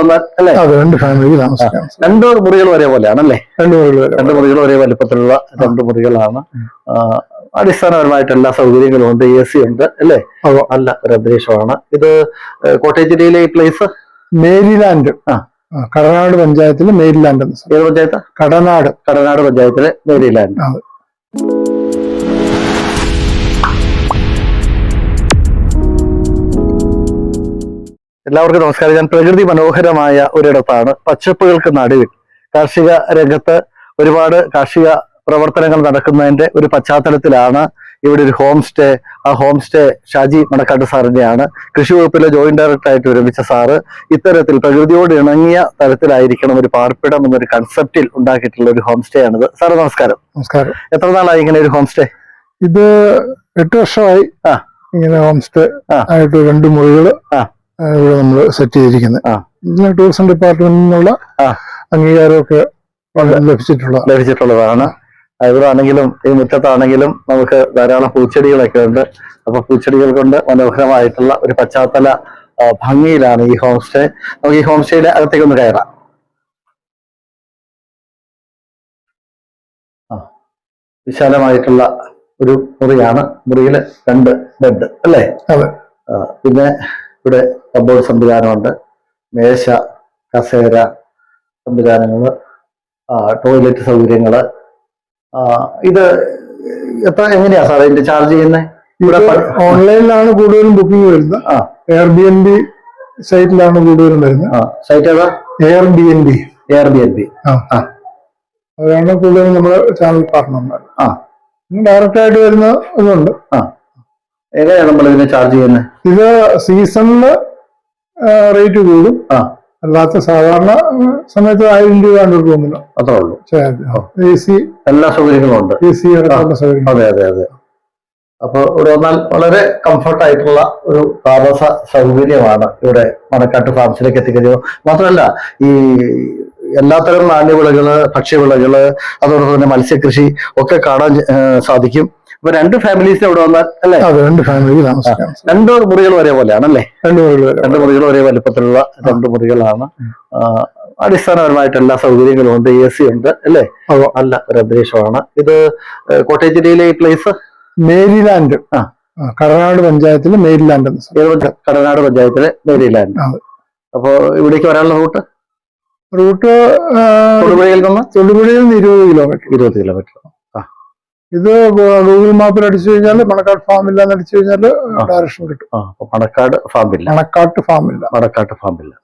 വന്നാൽ അല്ലേ? അതെ രണ്ട് ഫാമിലിക്ക് താമസിക്കാം. രണ്ട് മുറികൾ ഒരേപോലെയാണ് അല്ലേ രണ്ട് മുറികൾ രണ്ട് മുറികൾ ഒരേ വലിപ്പത്തിലുള്ള രണ്ട് മുറികളാണ്. അടിസ്ഥാനപരമായിട്ട് എല്ലാ സൗകര്യങ്ങളും ഉണ്ട് എ സി ഉണ്ട് അല്ലേ. നല്ല ഒരു അന്തരീക്ഷമാണ് ഇത് കോട്ടയം ജില്ലയിലെ ഈ പ്ലേസ് മേരിലാൻഡ്. ആ. കടനാട് പഞ്ചായത്തിലെ മേരിലാൻഡ് ഏത് പഞ്ചായത്ത്? കടനാട്. കടനാട് പഞ്ചായത്തിലെ മേരിലാൻഡ്. എല്ലാവർക്കും നമസ്കാരം. ഞാൻ പ്രകൃതി മനോഹരമായ ഒരിടത്താണ്. പച്ചപ്പുകൾക്ക് നടുവിൽ കാർഷിക രംഗത്ത് ഒരുപാട് കാർഷിക പ്രവർത്തനങ്ങൾ നടക്കുന്നതിന്റെ ഒരു പശ്ചാത്തലത്തിലാണ് ഇവിടെ ഒരു ഹോം സ്റ്റേ ആ ഹോം സ്റ്റേ ഷാജി മണക്കാട്ട് സാറിന്റെയാണ്. കൃഷി വകുപ്പിലെ ജോയിന്റ് ഡയറക്ടർ ആയിട്ട് വിരമിച്ച സാറ് ഇത്തരത്തിൽ പ്രകൃതിയോട് ഇണങ്ങിയ തരത്തിലായിരിക്കണം ഒരു പാർപ്പിടം എന്നൊരു കൺസെപ്റ്റിൽ ഉണ്ടാക്കിയിട്ടുള്ള ഒരു ഹോം സ്റ്റേ ആണിത് സാറ് നമസ്കാരം. നമസ്കാരം. എത്ര നാളായി ഇങ്ങനെ ഒരു ഹോം സ്റ്റേ ഇത് എട്ട് വർഷമായി ആ. ഇങ്ങനെ ഹോം സ്റ്റേ ആയിട്ട് രണ്ട് മുറികൾ. ആ, ഇവിടെ നമ്മൾ സെറ്റ് ചെയ്തിരിക്കുന്നത്. ഇതിന് ടൂറിസം ഡിപ്പാർട്ട്മെന്റിൽ നിന്നുള്ള അംഗീകാരമൊക്കെ ലഭിച്ചിട്ടുള്ള ലഭിച്ചിട്ടുള്ളതാണ്. ഇവിടെ ആണെങ്കിലും ഈ മുറ്റത്താണെങ്കിലും നമുക്ക് ധാരാളം പൂച്ചെടികളൊക്കെ ഉണ്ട്. അപ്പൊ പൂച്ചെടികൾ കൊണ്ട് മനോഹരമായിട്ടുള്ള ഒരു പശ്ചാത്തല ഭംഗിയിലാണ് ഈ ഹോം സ്റ്റേ നമുക്ക് ഈ ഹോം സ്റ്റേയുടെ അകത്തേക്ക് ഒന്ന് കയറാം വിശാലമായിട്ടുള്ള ഒരു മുറിയാണ്. മുറിയിൽ രണ്ട് ബെഡ് അല്ലേ? അതെ. പിന്നെ ഇവിടെ കബോർഡ് സംവിധാനമുണ്ട്. മേശ കസേര സംവിധാനങ്ങൾ ടോയ്ലറ്റ് സൗകര്യങ്ങൾ ഇത് എത്ര എങ്ങനെയാ സാർ ഇതിന്റെ ചാർജ് ചെയ്യുന്നത് ഇവിടെ ഓൺലൈനിലാണ് കൂടുതലും ബുക്കിംഗ് വരുന്നത്. ആ. എയർ ബി എൻ ബി സൈറ്റിലാണ് കൂടുതലും വരുന്നത്. ആ സൈറ്റ് ഏതാ? Air B N B air B N B അതാണ് കൂടുതലും നമ്മുടെ ചാനൽ പാർട്ട്ണർമാർ ആ. ഡയറക്റ്റ് ആയിട്ട് വരുന്ന ഇതുണ്ട് എങ്ങനെയാണ് നമ്മൾ ഇതിനെ ചാർജ് ചെയ്യുന്നത്? ഇത് സീസണിൽ റേറ്റ് കൂടും. ആ. അല്ലാത്ത സാധാരണ സമയത്ത് ആയിരം രൂപ റൂമിന് അത്രേ ഉള്ളൂ. എ സി എല്ലാ സൗകര്യങ്ങളും ഉണ്ട്. എ സി അതെ അതെ അതെ. അപ്പൊ ഇവിടെ വന്നാൽ വളരെ കംഫർട്ട് ആയിട്ടുള്ള ഒരു താമസ സൗകര്യമാണ് ഇവിടെ മണക്കാട്ട് ഫാംസിലേക്ക് എത്തിക്കുന്നത് മാത്രമല്ല ഈ എല്ലാത്തരം നാണ്യവിളകൾ ഭക്ഷ്യവിളകൾ അതോടൊപ്പം തന്നെ മത്സ്യകൃഷി ഒക്കെ കാണാൻ സാധിക്കും. അപ്പൊ രണ്ട് ഫാമിലീസിന് ഇവിടെ വന്നാൽ അല്ലെ? രണ്ട് ഫാമിലിക്ക് താമസിക്കാം. രണ്ട് മുറികൾ ഒരേപോലെയാണല്ലേ രണ്ട് മുറികൾ രണ്ട് മുറികൾ ഒരേ വലിപ്പത്തിലുള്ള രണ്ട് മുറികളാണ്. അടിസ്ഥാനപരമായിട്ട് എല്ലാ സൗകര്യങ്ങളും ഉണ്ട് എ സി ഉണ്ട് അല്ലേ. നല്ല ഒരു അന്തരീക്ഷമാണ് ഇത് കോട്ടയം ജില്ലയിലെ ഈ പ്ലേസ് മേരിലാൻഡ്. ആ. കടനാട് പഞ്ചായത്തിലെ മേരിലാൻഡ്. കടനാട് പഞ്ചായത്തിലെ മേരിലാൻഡ്. അപ്പോ ഇവിടേക്ക് വരാനുള്ള റൂട്ട്? റൂട്ട് തൊടുപുഴയിൽ നിന്ന്? തൊടുപുഴയിൽ നിന്ന് ഇരുപത് കിലോമീറ്റർ ഇരുപത് കിലോമീറ്റർ ഇത് ഗൂഗിൾ മാപ്പിൽ അടിച്ചു കഴിഞ്ഞാൽ മണക്കാട് ഫാമില്ല എന്ന് അടിച്ചു കഴിഞ്ഞാൽ ഡയറക്ഷൻ കിട്ടും. മണക്കാട് ഫാമില്ല മണക്കാട്ട് ഫാമില്ല മണക്കാട്ട് ഫാമില്ല.